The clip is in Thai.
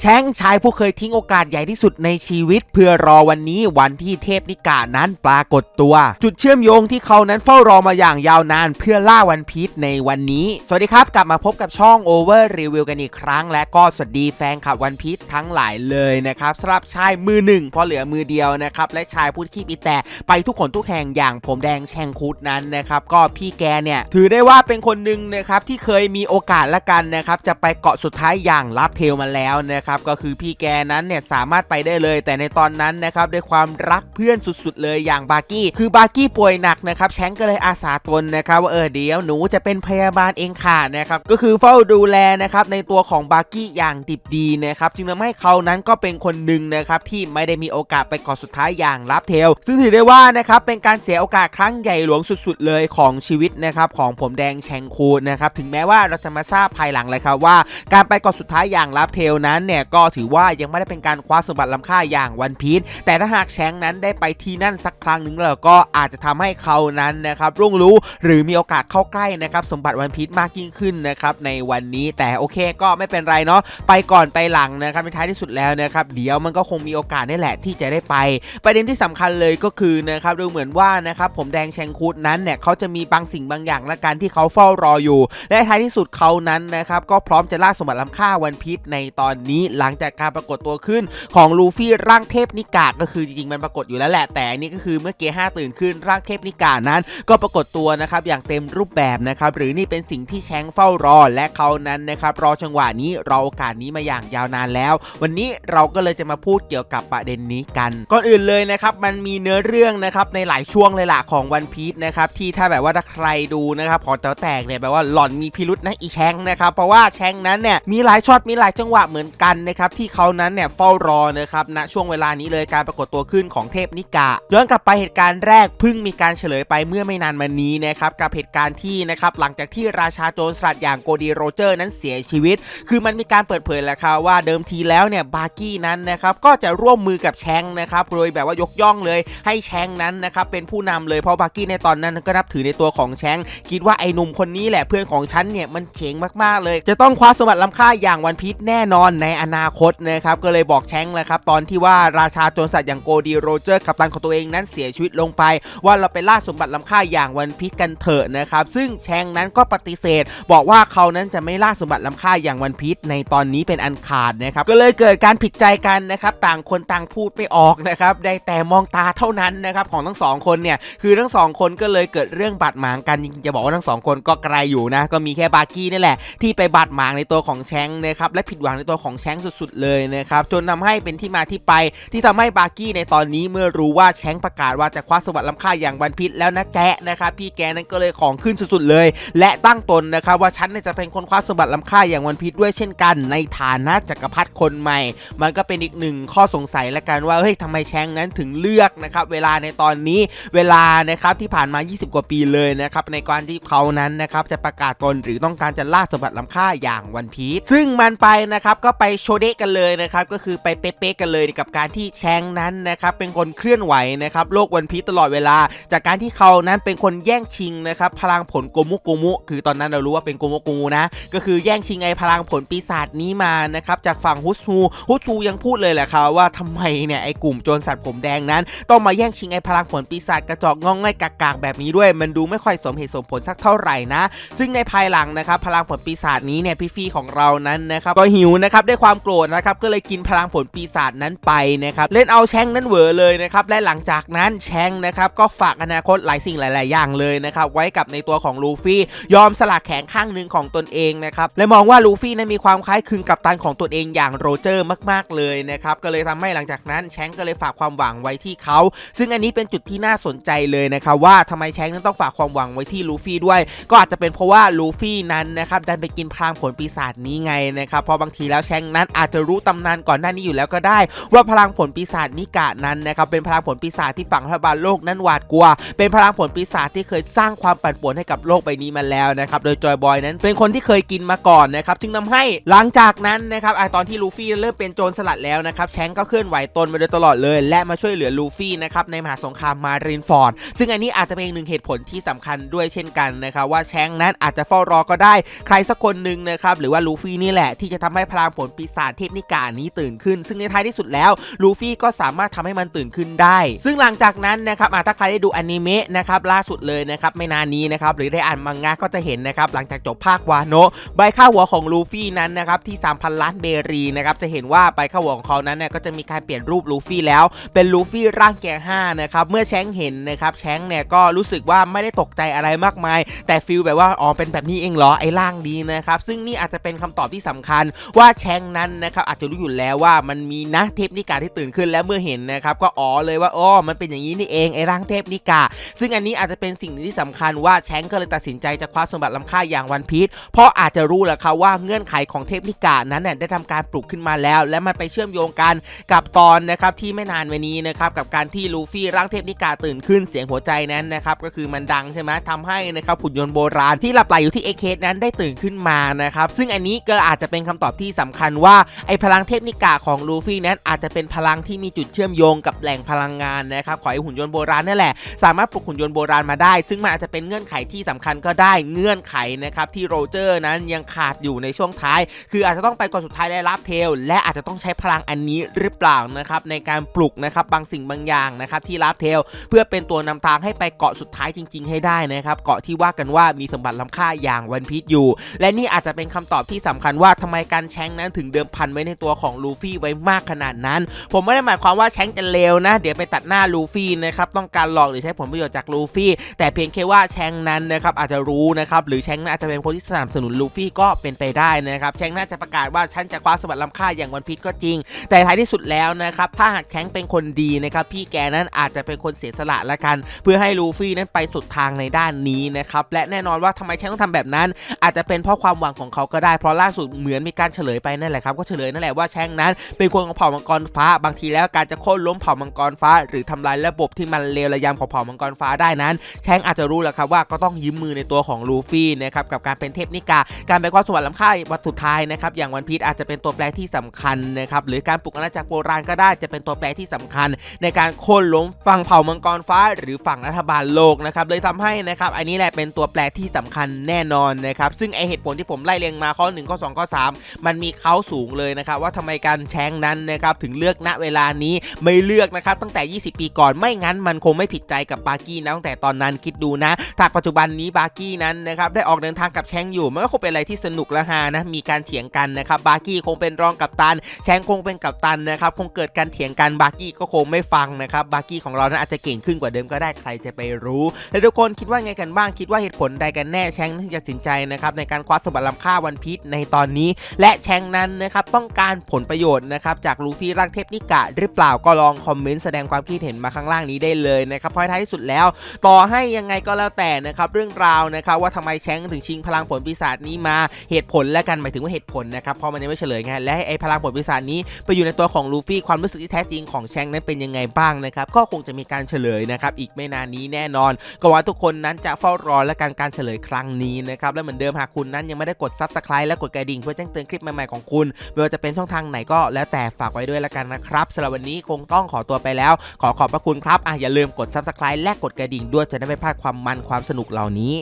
แช้งชายผู้เคยทิ้งโอกาสใหญ่ที่สุดในชีวิต เพื่อรอวันนี้วันที่เทพนิกานั้นปรากฏตัว จุดเชื่อมโยงที่เขานั้นเฝ้ารอมาอย่างยาวนานเพื่อล่าวันพีชในวันนี้ สวัสดีครับ กลับมาพบกับช่อง Over Review กันอีกครั้ง และก็สวัสดีแฟนคลับวันพีชทั้งหลายเลยนะครับสำหรับชายมือหนึ่งพอเหลือมือเดียวนะครับและชายผู้ที่มีแต่ไปทุกคนทุกแห่งอย่างผมแดงแชงคุดนั้นนะครับก็พี่แกเนี่ยถือได้ว่าเป็นคนหนึ่งนะครับที่เคยมีโอกาสละกันนะครับจะไปเกาะสุดท้ายอย่างลับเทลมาแล้วนะครับก็คือพี่แกนั้นเนี่ยสามารถไปได้เลย แต่ในตอนนั้นนะครับด้วยความรักเพื่อนสุดๆ เลยอย่างบาร์กี้ คือบาร์กี้ป่วยหนักนะครับแชงก็เลยอาสาตนนะครับว่าเออเดี๋ยวหนูจะเป็นพยาบาลเองค่ะนะครับก็คือเฝ้าดูแลนะครับในตัวของบาร์กี้อย่างดิบดีนะครับจึงทำให้เขานั้นก็เป็นคนหนึ่งนะครับที่ไม่ได้มีโอกาสไปกาะสุดท้ายอย่างลับเทล ซึ่งถือได้ว่านะครับเป็นการเสียโอกาสครั้งใหญ่หลวงสุดๆ เลยของชีวิตนะครับของผมแดงแชงคูนะครับถึงแม้ว่าเราจะมาทราบภายหลังเลยครับว่า การไปกาะสุดท้ายอย่างลับเทลนั้นเนี่ยก็ถือว่ายังไม่ได้เป็นการคว้าสมบัติล้ำค่าอย่างวันพีชแต่ถ้าหากแชงนั้นได้ไปที่นั่นสักครั้งหนึ่งแล้วก็อาจจะทำให้เขานั้นนะครับรุ่งรู้หรือมีโอกาสเข้าใกล้นะครับสมบัติวันพีชมากยิ่งขึ้นนะครับในวันนี้แต่โอเคก็ไม่เป็นไรเนาะไปก่อนไปหลังนะครับในท้ายที่สุดแล้วนะครับเดี๋ยวมันก็คงมีโอกาสนี่แหละที่จะได้ไป ประเด็นที่สำคัญเลยก็คือนะครับดูเหมือนว่านะครับผมแดงแชงคูดนั้นเนี่ยเขาจะมีบางสิ่งบางอย่างละกันที่เขาเฝ้ารออยู่ และท้ายที่สุดเขานั้นนะครับก็พร้อมจะล่าสมบัติล้ำค่าวันพีชในตอนนี้หลังจากการปรากฏตัวขึ้นของลูฟี่ร่างเทพนิกาก็คือจริงๆมันปรากฏอยู่แล้วแหละแต่นี่ก็คือเมื่อเกห้าตื่นขึ้นร่างเทพนิกานั้น ก็ปรากฏตัวนะครับอย่างเต็มรูปแบบนะครับหรือนี่เป็นสิ่งที่แชงเฝ้ารอและเขานั้นนะครับรอจังหวะนี้รอโอกาสนี้มาอย่างยาวนานแล้ว วันนี้เราก็เลยจะมาพูดเกี่ยวกับประเด็นนี้กัน ก่อนอื่นเลยนะครับมันมีเนื้อเรื่องนะครับในหลายช่วงเลยล่ะของวันพีชนะครับที่ถ้าแบบว่าถ้าใครดูนะครับพอแต๋วแตกเนี่ยแบบว่าหล่อนมีพิรุษนะอีแชงนะครับเพราะว่าแชงนั้นเนี่ยมีหลายช็อตมีหลายจังหวะเหมือนกันนะครับที่เขานั้นเนี่ยเฝ้ารอนะครับณช่วงเวลานี้เลยการปรากฏตัวขึ้นของเทพนิกาย้อนกลับไปเหตุการณ์แรกเพิ่งมีการเฉลยไปเมื่อไม่นานมานี้นะครับกับเหตุการณ์ที่นะครับหลังจากที่ราชาโจรสลัดอย่างโกดีโรเจอร์นั้นเสียชีวิต คือมันมีการเปิดเผยแล้วครับว่าเดิมทีแล้วเนี่ยบาร์กี้นั้นนะครับก็จะร่วมมือกับแชงนะครับโดยแบบว่ายกย่องเลย ให้แชงนั้นนะครับเป็นผู้นำเลยเพราะบาร์กี้ในตอนนั้นก็นับถือในตัวของแชงคิดว่าไอ้หนุ่มคนนี้แหละเพื่อนของฉันเนี่ยมันเจ๋งมากๆเลย จะต้องคว้าสมบัติล้ำค่าอย่างวันพีชแน่นอนในอนาคตนะครับก็เลยบอกแชงแหละครับตอนที่ว่าราชาโจรสัตว์อย่างโกดีโรเจอร์กัปตันของตัวเองนั้นเสียชีวิตลงไป ว่าเราไปล่าสมบัติล้ำค่าอย่างวันพีชกันเถอะนะครับซึ่งแชงนั้นก็ปฏิเสธ บอกว่าเขานั้นจะไม่ล่าสมบัติล้ำค่าอย่างวันพีชในตอนนี้เป็นอันขาดนะครับก็เลยเกิดการผิดใจกันนะครับต่างคนต่างพูดไม่ออกนะครับได้แต่มองตาเท่านั้นนะครับของทั้งสองคนเนี่ยคือทั้งสองคนก็เลยเกิดเรื่องบาดหมางกันจริงจะบอกว่าทั้งสองคนก็ไกลอยู่นะก็มีแค่บาร์กี้นี่แหละที่ไปบาดหมางในตัวของแชงนะครับและผิดหวังในตัวของแชงสุดๆเลยนะครับจนทำให้เป็นที่มาที่ไปที่ทำให้บาร์กี้ในตอนนี้เมื่อรู้ว่าแชงประกาศว่าจะคว้าสมบัติล้ำค่าอย่างวันพิษแล้วนะแจะนะครับพี่แกนั้นก็เลยของขึ้นสุดๆเลย และตั้งตนนะครับว่าฉันจะเป็นคนคว้าสมบัติล้ำค่าอย่างวันพิษด้วยเช่นกันในฐานะจักรพรรดิคนใหม่ มันก็เป็นอีกหนึ่งข้อสงสัยละกันว่าเฮ้ยทำไมแชงนั้นถึงเลือกนะครับเวลาในตอนนี้เวลานะครับที่ผ่านมา 20 กว่าปีเลยนะครับในการที่เขานั้นนะครับจะประกาศตนหรือต้องการจะล่าสมบัติล้ำค่าอย่างวันพีชซึ่งมันไปนะครับก็ไปโชเดะกันเลยนะครับก็คือไปเป๊ะๆกันเลยกับการที่แชงนั้นนะครับเป็นคนเคลื่อนไหวนะครับโลกวันพีตลอดเวลา จากการที่เขานั้นเป็นคนแย่งชิงนะครับพลังผลโกมุโกมุ คือตอนนั้นเรารู้ว่าเป็นโกมุโกมุนะ ก็คือแย่งชิงไอ้พลังผลปีศาจนี้มานะครับจากฝั่งฮุสฮูฮุสฮูยังพูดเลยแหละครับว่าทำไมเนี่ยไอ้กลุ่มโจรสัตว์ผมแดงนั้น ต้องมาแย่งชิงไอ้พลังผลปีศาจกระจอกงองง่ายกากๆแบบนี้ด้วย มันดูไม่ค่อยสมเหตุสมผลสักเท่าไหร่นะ ซึ่งในภายหลังนะครับพลังผลปีศาจนี้เนี่ยพี่ฟีของเรานั้นนะครับก็หิวนะครับด้วยความโกรธนะครับก็เลยกินพลังผลปีศาจนั้นไปนะครับเล่นเอาแช่งนั้นเหวอเลยนะครับและหลังจากนั้นแช่งนะครับก็ฝากอนาคตหลายสิ่งหลาย ๆ อย่างเลยนะครับไว้กับในตัวของลูฟี่ยอมสละแขนข้างหนึ่งของตนเองนะครับและมองว่าลูฟี่นั้นมีความคล้ายคลึงกับตันของตนเองอย่างโรเจอร์มาก ๆ เลยนะครับก็เลยทำให้หลังจากนั้นแชงก็เลยฝากความหวังไว้ที่เขา ซึ่งอันนี้เป็นจุดที่น่าสนใจเลยนะครับว่าทำไมแชงนั้นต้องฝากความหวังไว้ที่ลูฟี่ด้วย ก็อาจจะเป็นเพราะว่าลูฟี่นั้นนะครับดันไปกินพลังผลปีศาจนี้ไงนะครับเพราะบางทีแล้วแชงนั้นอาจจะรู้ตำนานก่อนหน้านี้อยู่แล้วก็ได้ ว่าพลังผลปีศาจนิกะนั้นนะครับเป็นพลังผลปีศาจที่ฝั่งรัฐบาลโลกนั้นหวาดกลัว เป็นพลังผลปีศาจที่เคยสร้างความปั่นป่วนให้กับโลกใบนี้มาแล้วนะครับโดยจอยบอยนั้นเป็นคนที่เคยกินมาก่อนนะครับจึงทำให้หลังจากนั้นนะครับอตอนที่ลูฟี่เริ่มเป็นโจรสลัดแล้วนะครับแชงก็เคลื่อนไหวตนมาโดยตลอดเลย และมาช่วยเหลือลูฟี่นะครับในมหาสงครามมารินฟอร์ดซึ่งอันนี้อาจจะเป็นหนึ่งเหตุผลที่สำคัญด้วยเช่นกันนะครับว่าแชงนั้นอาจจะเฝ้ารอก็ได้ ใครสักคนหนึ่งนะครับหรือว่าลูฟี่นี่แหละที่จะทำให้พลังผลปีปีศาจเทพนิกานี้ตื่นขึ้น ซึ่งในท้ายที่สุดแล้วลูฟี่ก็สามารถทำให้มันตื่นขึ้นได้ ซึ่งหลังจากนั้นนะครับถ้าใครได้ดูอนิเมะนะครับล่าสุดเลยนะครับไม่นานนี้นะครับหรือได้อ่านมังงะก็จะเห็นนะครับหลังจากจบภาควาโนะใบค่าหัวของลูฟี่นั้นนะครับที่ 3,000 ล้านเบรีนะครับจะเห็นว่าใบค่าหัวของเขานั้นเนี่ยก็จะมีการเปลี่ยนรูปลูฟี่แล้วเป็นลูฟี่ร่างแก่5นะครับเมื่อแชงเห็นนะครับแชงเนี่ยก็รู้สึกว่าไม่ได้ตกใจอะไรมากมาย แต่ฟิลแบบว่าอ๋อเป็นแบบนี้เองเหรอไอ้ร่างดีนะครับซึ่งนี่อาจจะเป็นคำตอบที่สำคัญว่าแชงนั้นนะครับอาจจะรู้อยู่แล้วว่ามันมีนะเทพนิกาที่ตื่นขึ้นแล้วเมื่อเห็นนะครับก็อ๋อเลยว่าอ๋อมันเป็นอย่างนี้นี่เองไอ้ร่างเทพนิกา ซึ่งอันนี้อาจจะเป็นสิ่งหนึ่งที่สำคัญว่าแชงก็เลยตัดสินใจจะคว้าสมบัติล้ำค่าอย่างวันพีชเพราะอาจจะรู้แหละครับว่าเงื่อนไขของเทพนิกานั้นเนี่ยได้ทำการปลุกขึ้นมาแล้ว และมันไปเชื่อมโยงกันกับตอนนะครับที่ไม่นานวันนี้นะครับกับการที่ลูฟี่ร่างเทพนิกาตื่นขึ้นเสียงหัวใจนั้นนะครับก็คือมันดังใช่ไหมทำให้นะครับหุ่นยนต์โบราณที่หลับไหลอยู่ที่เอเคนั้นได้ตื่นขึ้นมานะครับซึ่งอันนี้ก็อาจจะเป็นคำตอบที่สำคัญว่าไอพลังเทพนิกาของลูฟี่นั้นอาจจะเป็นพลังที่มีจุดเชื่อมโยงกับแหล่งพลังงานนะครับของไอหุ่นยนต์โบราณนั่นแหละ สามารถปลุกหุ่นยนต์โบราณมาได้ ซึ่งมันอาจจะเป็นเงื่อนไขที่สำคัญก็ได้เงื่อนไขนะครับที่โรเจอร์นั้นยังขาดอยู่ในช่วงท้าย คืออาจจะต้องไปก่อนสุดท้ายและรับเทล และอาจจะต้องใช้พลังอันนี้หรือเปล่านะครับในการปลุกนะครับบางสิ่งบางอย่างนะครับที่รับเทล เพื่อเป็นตัวนำทางให้ไปเกาะสุดท้ายจริง ๆ ให้ได้นะครับเกาะที่ว่ากันว่ามีสมบัติล้ำค่าอย่างวันพีชอยู่ และนี่อาจจะเป็นคำตอบที่สำคัญว่าทำไมการแชงนั้นถึงเดิมพันไว้ในตัวของลูฟี่ไว้มากขนาดนั้น ผมไม่ได้หมายความว่าแชงจะเลวนะ เดี๋ยวไปตัดหน้าลูฟี่นะครับต้องการหลอกหรือใช้ผลประโยชน์จากลูฟี่ แต่เพียงแค่ว่าแชงนั้นนะครับอาจจะรู้นะครับหรือแชงนั้นอาจจะเป็นคนที่สนับสนุนลูฟี่ก็เป็นไปได้นะครับแชงน่าจะประกาศว่าฉันจะคว้าสมบัติล้ำค่าอย่างวันพีชก็จริง แต่ท้ายที่สุดแล้วนะครับถ้าหากแชงเป็นคนดีนะครับพี่แกนั้นอาจจะเป็นคนเสียสละละกัน เพื่อให้ลูฟี่นั้นไปสุดทางในด้านนี้นะครับและแน่นอนว่าทำไมแชงต้องทำแบบนั้น อาจจะเป็นเพราะความหวังของเขาก็ได้เพราะล่าสุดเหมือนมีการเฉลยไปนั่นแหละครับก็เฉลยนั่นแหละว่าแชงนั้น เป็นคนของเผ่ามังกรฟ้า บางทีแล้วการจะโค่นล้มเผ่ามังกรฟ้า หรือทำลายระบบที่มันเลวระยำของเผ่ามังกรฟ้าได้นั้น แชงอาจจะรู้แหละครับว่าก็ต้องยืมมือในตัวของลูฟี่นะครับกับการเป็นเทพนิกา การไปคว้าสมบัติล้ำค่าวัดสุดท้ายนะครับอย่างวันพีชอาจจะเป็นตัวแปรที่สำคัญนะครับหรือการปลุกอาณาจักรโบราณก็ได้จะเป็นตัวแปรที่สำคัญ ในการโค่นล้มฝั่งเผ่ามังกรฟ้า หรือฝั่งรัฐบาลโลกนะครับเลยทำให้นะครับอันนี้แหละเป็นตัวแปรที่สำคัญแน่นอนนะครับซึ่งไอเหตุผลที่ผมไล่เรียงมาข้อ1ข้อ2ข้อ3มันมีเขาสูงเลยนะครับว่าทำไมการแชงนั้นนะครับถึงเลือกณเวลานี้ไม่เลือกนะครับตั้งแต่ 20 ปีก่อนไม่งั้นมันคงไม่ผิดใจกับบาร์กี้นะตั้งแต่ตอนนั้นคิดดูนะถ้าปัจจุบันนี้บาร์กี้นั้นนะครับได้ออกเดินทางกับแชงอยู่มันก็คงเป็นอะไรที่สนุกและฮานะมีการเถียงกันนะครับบาร์กี้คงเป็นรองกัปตันแชงคงเป็นกัปตันนะครับคงเกิดการเถียงกันบาร์กี้ก็คงไม่ฟังนะครับบาร์กี้ของเรานั้นอาจจะเก่งขึ้นกว่าเดิมก็ได้ใครจะไปรู้แล้วทุกคนคิดว่าไงกันบ้างคิดว่าเหตุผลใดกันแน่แชงที่จะตัดสินใจนะครับในการคว้าสมบัติล้ำค่าวันพีชในตอนนี้ และแชงนั้นนะครับต้องการผลประโยชน์นะครับจากลูฟี่ร่างเทพนิกะ หรือเปล่าก็ลองคอมเมนต์แสดงความคิดเห็นมาข้างล่างนี้ได้เลยนะครับเพราะท้ายที่สุดแล้ว ต่อให้ยังไงก็แล้วแต่นะครับเรื่องราวนะครับว่าทำไมแชงถึงชิงพลังผลปีศาจนี้มาเหตุผลและกันหมายถึงว่าเหตุผลนะครับเพราะมันยังไม่เฉลยไงและไอ้พลังผลปีศาจนี้ไปอยู่ในตัวของลูฟี่ความรู้สึกที่แท้จริงของแชงนั้นเป็นยังไงบ้างนะครับก็คงจะมีการเฉลยนะครับอีกไม่นานนี้แน่นอน ก็ว่าทุกคนนั้นจะเฝ้ารอและการการเฉลยครั้งนี้นะครับและเหมือนเดิมหากคุณนั้นยังไม่ได้กด subscribe และกดกระดิ่งเพื่อแจ้งเตือนคลิปใหม่ๆของคุณไม่ว่าจะเป็นช่องทางไหนก็แล้วแต่ฝากไว้ด้วยละกันนะครับสำหรับวันนี้คงต้องขอตัวไปแล้ว ขอขอบพระคุณครับอะอย่าลืมกด subscribe และกดกระดิ่งด้วยจะได้ไม่พลาดความมันความสนุกเหล่านี้